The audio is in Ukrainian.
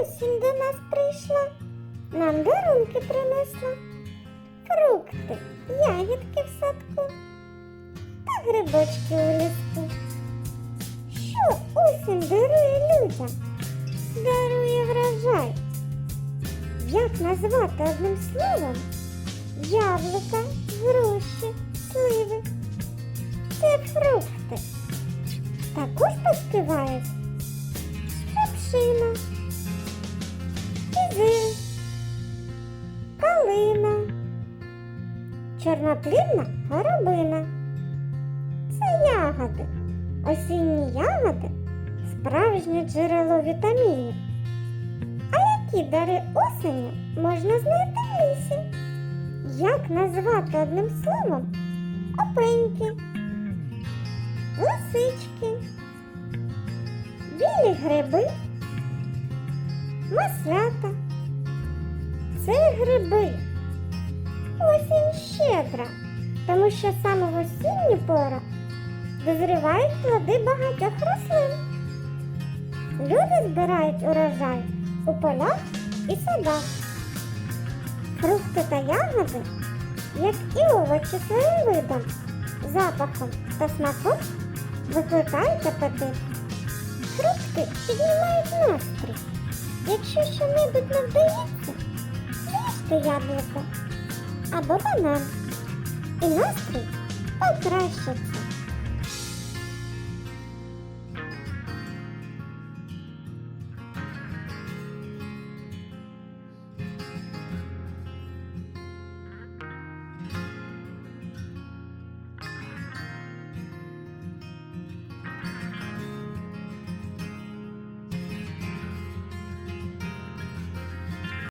осінь до нас прийшла, нам дарунки принесла. Фрукти, ягідки в садку та грибочки у ліску. Що осінь дарує людям? Дарує врожай. Як назвати одним словом? Яблука, груші, сливи. Це фрукти. Також поспівають чорноплідна горобина. Це ягоди. Осінні ягоди справжнє джерело вітамінів. А які дари осені можна знайти в лісі? Як назвати одним словом опеньки, лисички, білі гриби, маслята. Це гриби. Осінь щедра, тому що саме в осінню пору дозрівають плоди багатьох рослин. Люди збирають урожай у полях і садах. Фрукти та ягоди, як і овочі своїм видом, запахом та смаком викликають апетит. Фрукти піднімають настрій. Якщо що-небудь не вдається, з'їжте яблуко або банан. І настрій покращиться.